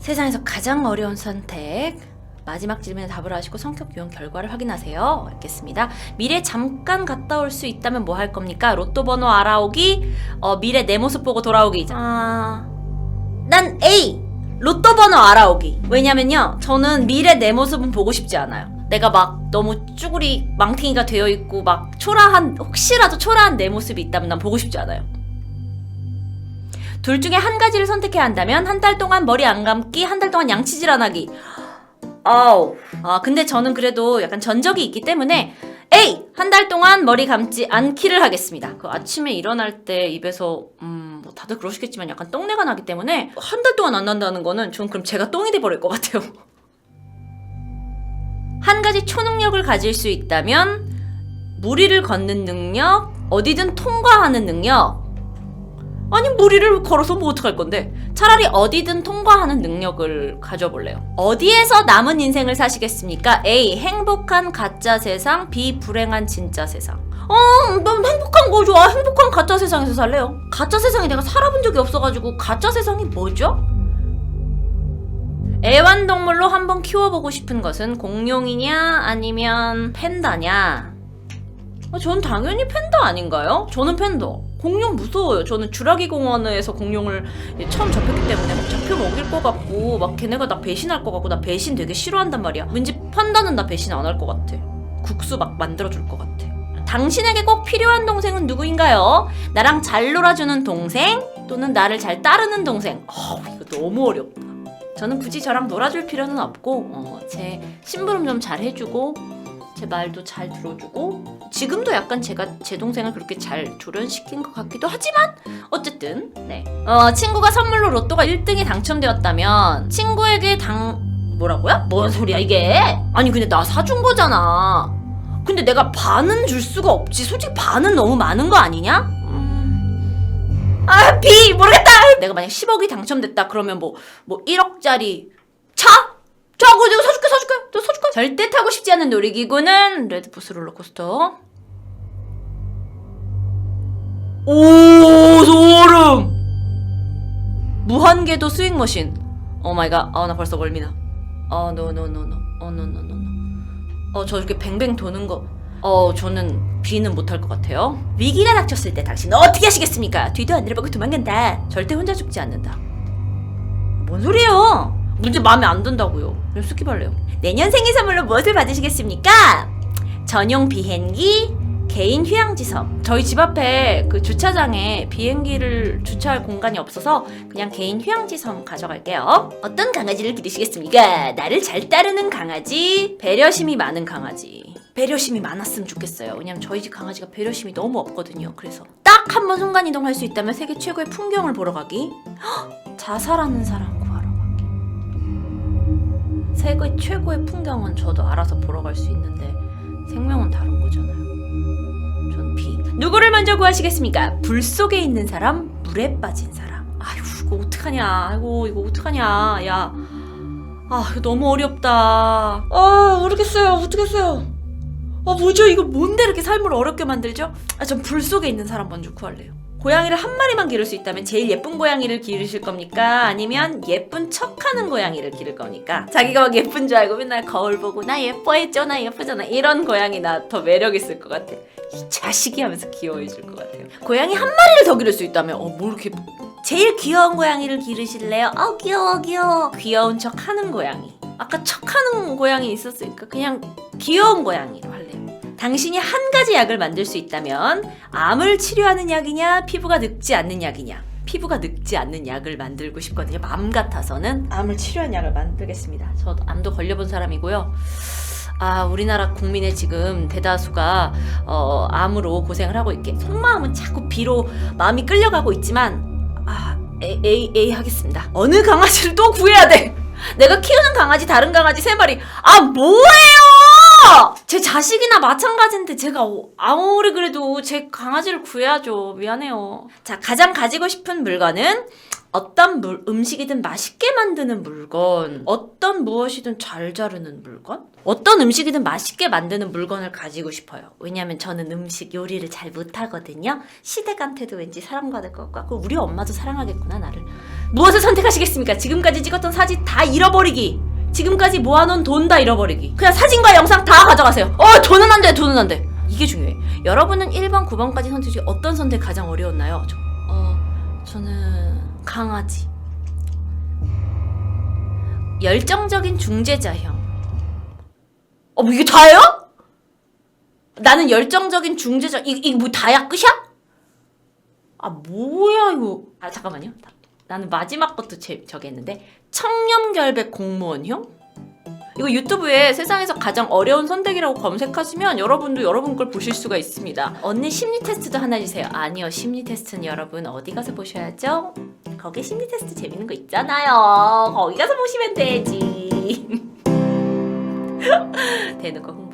세상에서 가장 어려운 선택. 마지막 질문에 답을 하시고 성격 유형 결과를 확인하세요. 읽겠습니다. 미래 잠깐 갔다 올 수 있다면 뭐 할 겁니까? 로또 번호 알아오기, 어, 미래 내 모습 보고 돌아오기. 아, 난 A! 로또 번호 알아오기. 왜냐면요, 저는 미래 내 모습은 보고 싶지 않아요. 내가 막 너무 쭈구리 망탱이가 되어 있고 막 초라한, 혹시라도 초라한 내 모습이 있다면 난 보고 싶지 않아요. 둘 중에 한 가지를 선택해야 한다면 한 달 동안 머리 안 감기, 한 달 동안 양치질 안 하기. 아우. 아, 근데 저는 그래도 약간 전적이 있기 때문에 A! 한달 동안 머리 감지 않기를 하겠습니다. 그 아침에 일어날 때 입에서 음, 뭐 다들 그러시겠지만 약간 똥내가 나기 때문에 한 달 동안 안 난다는 거는 전 그럼 제가 똥이 돼 버릴 것 같아요. 한 가지 초능력을 가질 수 있다면 무리를 걷는 능력, 어디든 통과하는 능력. 아니 무리를 걸어서 뭐 어떡할 건데 차라리 어디든 통과하는 능력을 가져볼래요 어디에서 남은 인생을 사시겠습니까? A. 행복한 가짜 세상 B. 불행한 진짜 세상 어, 난 행복한 거 좋아. 행복한 가짜 세상에서 살래요. 가짜 세상에 내가 살아본 적이 없어가지고 가짜 세상이 뭐죠? 애완동물로 한번 키워보고 싶은 것은 공룡이냐 아니면 팬다냐? 아, 전 당연히 팬다 아닌가요? 저는 팬다. 공룡 무서워요. 저는 주라기 공원에서 공룡을 처음 접했기 때문에 막 잡혀 먹일 것 같고 막 걔네가 나 배신할 것 같고 나 배신 되게 싫어한단 말이야. 왠지 판다는 나 배신 안 할 것 같아. 국수 막 만들어줄 것 같아. 당신에게 꼭 필요한 동생은 누구인가요? 나랑 잘 놀아주는 동생 또는 나를 잘 따르는 동생. 어, 이거 너무 어렵다. 저는 굳이 저랑 놀아줄 필요는 없고 어, 제 심부름 좀 잘 해주고 제 말도 잘 들어주고 지금도 약간 제가 제 동생을 그렇게 잘 조련시킨 것 같기도 하지만 어쨌든 네 어, 친구가 선물로 로또가 1등이 당첨되었다면 친구에게 당 뭐라고요? 뭔 소리야 이게 아니 근데 나 사준 거잖아 근데 내가 반은 줄 수가 없지 솔직히 반은 너무 많은 거 아니냐? 음... 아 B 모르겠다 내가 만약 10억이 당첨됐다 그러면 뭐뭐 1억짜리 차? 저거 내가 사줄 너 사줄게 절대 타고 싶지 않은 놀이기구는 레드부스 롤러코스터 오 소름 무한궤도 스윙머신 오 마이 갓 아나 벌써 멀미나 어 노노노노 어 노노노노 어 저렇게 뱅뱅 도는 거 어, 저는 B는 못할 것 같아요. 위기가 닥쳤을 때 당신은 어떻게 하시겠습니까? 뒤도 안 들어보고 도망간다. 절대 혼자 죽지 않는다. 뭔 소리예요? 문제 마음에 안 든다고요. 그냥 스킵할래요. 내년 생일 선물로 무엇을 받으시겠습니까? 전용 비행기, 개인 휴양지섬. 저희 집 앞에 그 주차장에 비행기를 주차할 공간이 없어서 그냥 개인 휴양지섬 가져갈게요. 어떤 강아지를 기르시겠습니까? 나를 잘 따르는 강아지, 배려심이 많은 강아지. 배려심이 많았으면 좋겠어요. 왜냐면 저희 집 강아지가 배려심이 너무 없거든요. 그래서 딱 한 번 순간 이동할 수 있다면 세계 최고의 풍경을 보러 가기. 헉! 자살하는 사람. 세계 최고의 풍경은 저도 알아서 보러 갈 수 있는데 생명은 다른 거잖아요. 전 B. 누구를 먼저 구하시겠습니까? 불 속에 있는 사람, 물에 빠진 사람. 아휴 이거 어떡하냐. 아이고 이거 어떡하냐. 야. 아 너무 어렵다. 아 모르겠어요. 어떡했어요. 아 뭐죠 이거 뭔데 이렇게 삶을 어렵게 만들죠? 아 전 불 속에 있는 사람 먼저 구할래요. 고양이를 한 마리만 기를 수 있다면 제일 예쁜 고양이를 기르실 겁니까? 아니면 예쁜 척 하는 고양이를 기를 겁니까? 자기가 막 예쁜 줄 알고 맨날 거울 보고 나 예뻐했죠 나 예쁘잖아 이런 고양이 나 더 매력 있을 것 같아. 이 자식이 하면서 귀여워해줄 것 같아요. 고양이 한 마리를 더 기를 수 있다면 어 뭐 이렇게 제일 귀여운 고양이를 기르실래요? 어 귀여워 귀여워 귀여운 척 하는 고양이. 아까 척 하는 고양이 있었으니까 그냥 귀여운 할래요. 당신이 한 가지 약을 만들 수 있다면 암을 치료하는 약이냐 피부가 늙지 않는 약이냐? 피부가 늙지 않는 약을 만들고 싶거든요. 맘 같아서는? 암을 치료하는 약을 만들겠습니다. 저도 암도 걸려본 사람이고요. 아 우리나라 국민의 지금 대다수가 어, 암으로 고생을 하고 있게. 속마음은 자꾸 비로 마음이 끌려가고 있지만 아 A, A, A 하겠습니다. 어느 강아지를 또 구해야 돼? 내가 키우는 강아지 다른 강아지 세 마리. 아 뭐예요 제 자식이나 마찬가지인데 제가 어- 아무리 그래도 제 강아지를 구해야죠. 미안해요. 자 가장 가지고 싶은 물건은 어떤 물, 음식이든 맛있게 만드는 물건. 어떤 무엇이든 잘 자르는 물건. 어떤 음식이든 맛있게 만드는 물건을 가지고 싶어요. 왜냐면 저는 음식 요리를 잘 못하거든요. 시댁한테도 왠지 사랑받을 것 같고 우리 엄마도 사랑하겠구나 나를. 무엇을 선택하시겠습니까? 지금까지 찍었던 사진 다 잃어버리기. 지금까지 모아놓은 돈 다 잃어버리기. 그냥 사진과 영상 다 가져가세요. 어, 돈은 안 돼, 돈은 안 돼. 이게 중요해. 여러분은 1번, 9번까지 선택 중에 어떤 선택 가장 어려웠나요? 저, 어, 저는 강아지. 열정적인 중재자형. 어, 뭐 이게 다예요? 나는 열정적인 중재자. 이, 이게 뭐 다야? 끝이야? 아, 뭐야, 이거. 아, 잠깐만요. 나- 나는 마지막 것도 제, 저기 했는데. 청렴결백 공무원형? 이거 유튜브에 세상에서 가장 어려운 선택이라고 검색하시면 여러분도 여러분 걸 보실 수가 있습니다. 언니 심리 테스트도 하나 주세요. 아니요, 심리 테스트는 여러분 어디 가서 보셔야죠? 거기 심리 테스트 재밌는 거 있잖아요. 거기 가서 보시면 되지. 대놓고